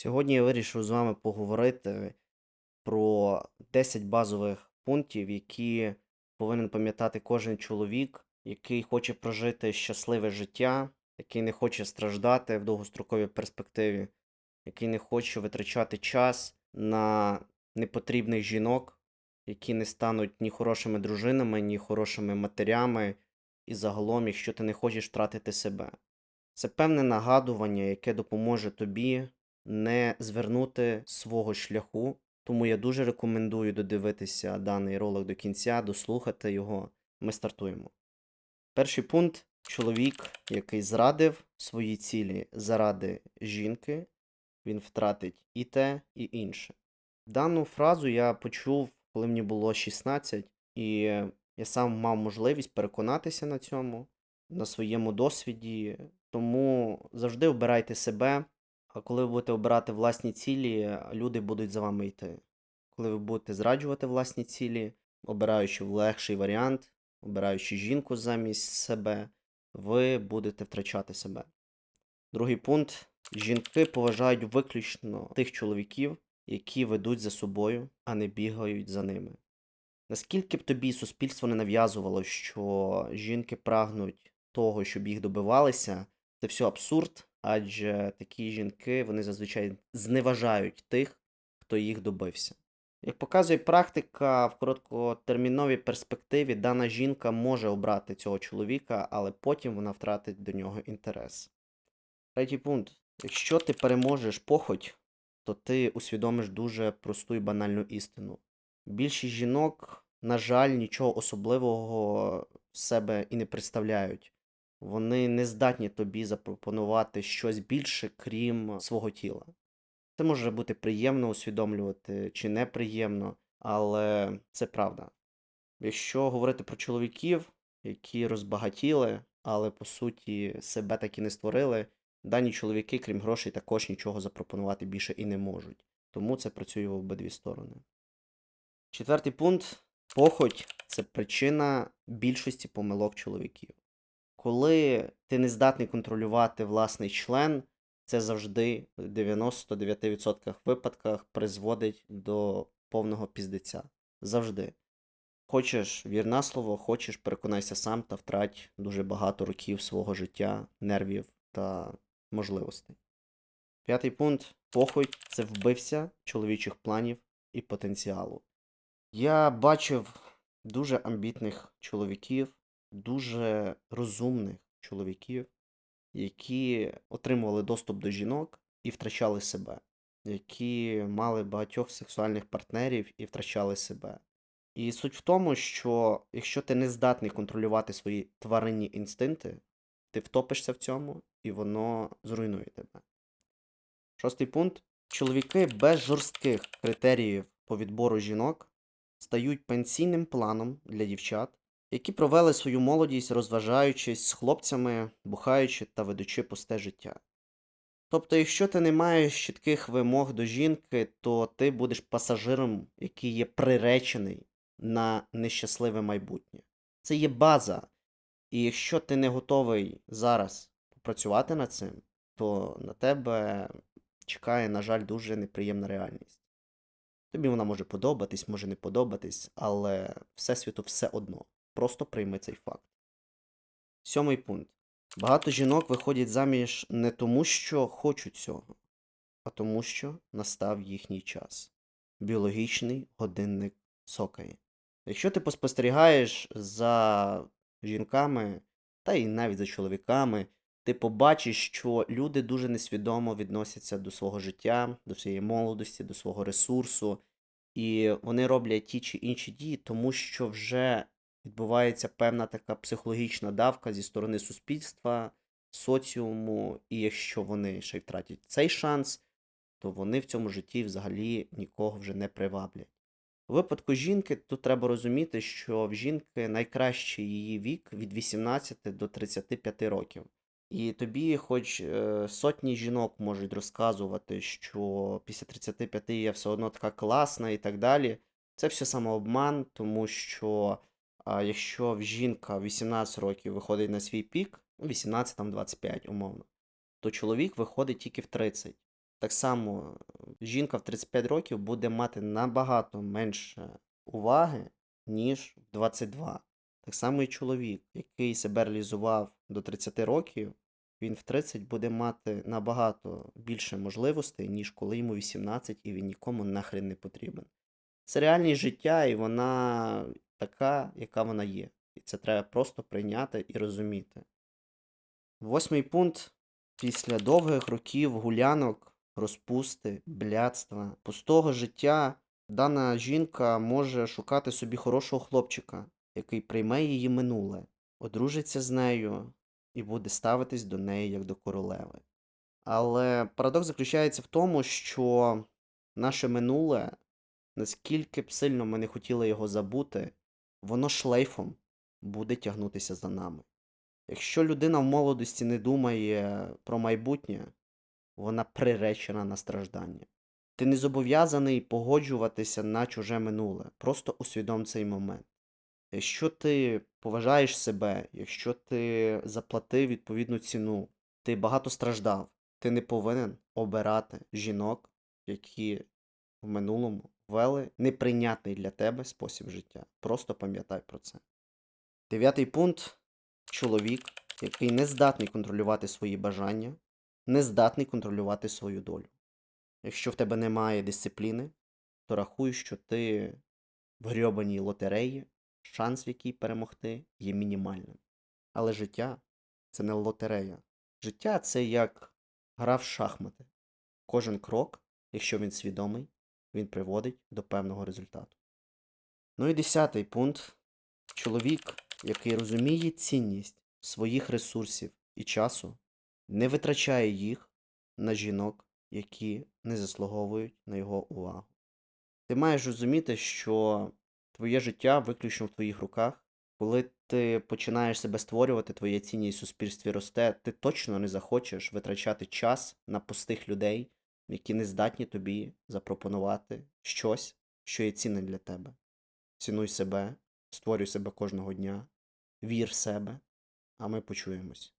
Сьогодні я вирішив з вами поговорити про 10 базових пунктів, які повинен пам'ятати кожен чоловік, який хоче прожити щасливе життя, який не хоче страждати в довгостроковій перспективі, який не хоче витрачати час на непотрібних жінок, які не стануть ні хорошими дружинами, ні хорошими матерями, і загалом, якщо ти не хочеш втратити себе. Це певне нагадування, яке допоможе тобі не звернути свого шляху. Тому я дуже рекомендую додивитися даний ролик до кінця, дослухати його. Ми стартуємо. Перший пункт: чоловік, який зрадив свої цілі заради жінки, він втратить і те, і інше. Дану фразу я почув, коли мені було 16, і я сам мав можливість переконатися на цьому, на своєму досвіді. Тому завжди обирайте себе. А коли ви будете обирати власні цілі, люди будуть за вами йти. Коли ви будете зраджувати власні цілі, обираючи легший варіант, обираючи жінку замість себе, ви будете втрачати себе. Другий пункт: жінки поважають виключно тих чоловіків, які ведуть за собою, а не бігають за ними. Наскільки б тобі суспільство не нав'язувало, що жінки прагнуть того, щоб їх добивалися, це все абсурд, адже такі жінки вони зазвичай зневажають тих, хто їх добився. Як показує практика, в короткотерміновій перспективі дана жінка може обрати цього чоловіка, але потім вона втратить до нього інтерес. Третій пункт. Якщо ти переможеш похоть, то ти усвідомиш дуже просту і банальну істину. Більшість жінок, на жаль, нічого особливого в себе і не представляють. Вони не здатні тобі запропонувати щось більше, крім свого тіла. Це може бути приємно усвідомлювати чи неприємно, але це правда. Якщо говорити про чоловіків, які розбагатіли, але по суті себе так і не створили, дані чоловіки, крім грошей, також нічого запропонувати більше і не можуть. Тому це працює в обидві сторони. Четвертий пункт похоть це причина більшості помилок чоловіків. Коли ти не здатний контролювати власний член, це завжди в 99% випадках призводить до повного піздеця. Завжди. Хочеш вір на слово, хочеш переконайся сам та втрать дуже багато років свого життя, нервів та можливостей. П'ятий пункт похоть це вбився чоловічих планів і потенціалу. Я бачив дуже амбітних чоловіків, дуже розумних чоловіків, які отримували доступ до жінок і втрачали себе, які мали багатьох сексуальних партнерів і втрачали себе. І суть в тому, що якщо ти не здатний контролювати свої тваринні інстинкти, ти втопишся в цьому і воно зруйнує тебе. Шостий пункт. Чоловіки без жорстких критеріїв по відбору жінок стають пенсійним планом для дівчат, які провели свою молодість, розважаючись з хлопцями, бухаючи та ведучи пусте життя. Тобто, якщо ти не маєш чітких вимог до жінки, то ти будеш пасажиром, який є приречений на нещасливе майбутнє. Це є база. І якщо ти не готовий зараз попрацювати над цим, то на тебе чекає, на жаль, дуже неприємна реальність. Тобі вона може подобатись, може не подобатись, але Всесвіту все одно. Просто прийми цей факт. Сьомий пункт. Багато жінок виходять заміж не тому, що хочуть цього, а тому, що настав їхній час. Біологічний годинник сокає. Якщо ти поспостерігаєш за жінками, та й навіть за чоловіками, ти побачиш, що люди дуже несвідомо відносяться до свого життя, до своєї молодості, до свого ресурсу, і вони роблять ті чи інші дії, тому що вже відбувається певна така психологічна давка зі сторони суспільства, соціуму, і якщо вони ще й втратять цей шанс, то вони в цьому житті взагалі нікого вже не приваблять. У випадку жінки тут треба розуміти, що в жінки найкращий її вік від 18 до 35 років. І тобі, хоч е, сотні жінок можуть розказувати, що після 35 я все одно така класна і так далі. Це все самообман, тому що якщо в жінка в 18 років виходить на свій пік, ну, 18 там 25 умовно, то чоловік виходить тільки в 30. Так само жінка в 35 років буде мати набагато менше уваги, ніж в 22. Так само і чоловік, який себе реалізував до 30 років, він в 30 буде мати набагато більше можливостей, ніж коли йому 18 і він нікому нахрен не потрібен. Це реальність життя, і вона така, яка вона є. І це треба просто прийняти і розуміти. Восьмий пункт. Після довгих років гулянок, розпусти, блядства, пустого життя, дана жінка може шукати собі хорошого хлопчика, який прийме її минуле, одружиться з нею і буде ставитись до неї як до королеви. Але парадокс заключається в тому, що наше минуле, наскільки б сильно ми не хотіли його забути, воно шлейфом буде тягнутися за нами. Якщо людина в молодості не думає про майбутнє, вона приречена на страждання. Ти не зобов'язаний погоджуватися на чуже минуле. Просто усвідом цей момент. Якщо ти поважаєш себе, якщо ти заплатив відповідну ціну, ти багато страждав, ти не повинен обирати жінок, які в минулому вели неприйнятний для тебе спосіб життя. Просто пам'ятай про це. Дев'ятий пункт чоловік, який не здатний контролювати свої бажання, не здатний контролювати свою долю. Якщо в тебе немає дисципліни, то рахуй, що ти в грьобаній лотереї, шанс в якій перемогти є мінімальним. Але життя це не лотерея. Життя це як гра в шахмати. Кожен крок, якщо він свідомий, він приводить до певного результату. Ну і десятий пункт. Чоловік, який розуміє цінність своїх ресурсів і часу, не витрачає їх на жінок, які не заслуговують на його увагу. Ти маєш розуміти, що твоє життя виключно в твоїх руках. Коли ти починаєш себе створювати, твоя цінність в суспільстві росте, ти точно не захочеш витрачати час на пустих людей, які не здатні тобі запропонувати щось, що є цінне для тебе. Цінуй себе, створюй себе кожного дня, вір в себе, а ми почуємось.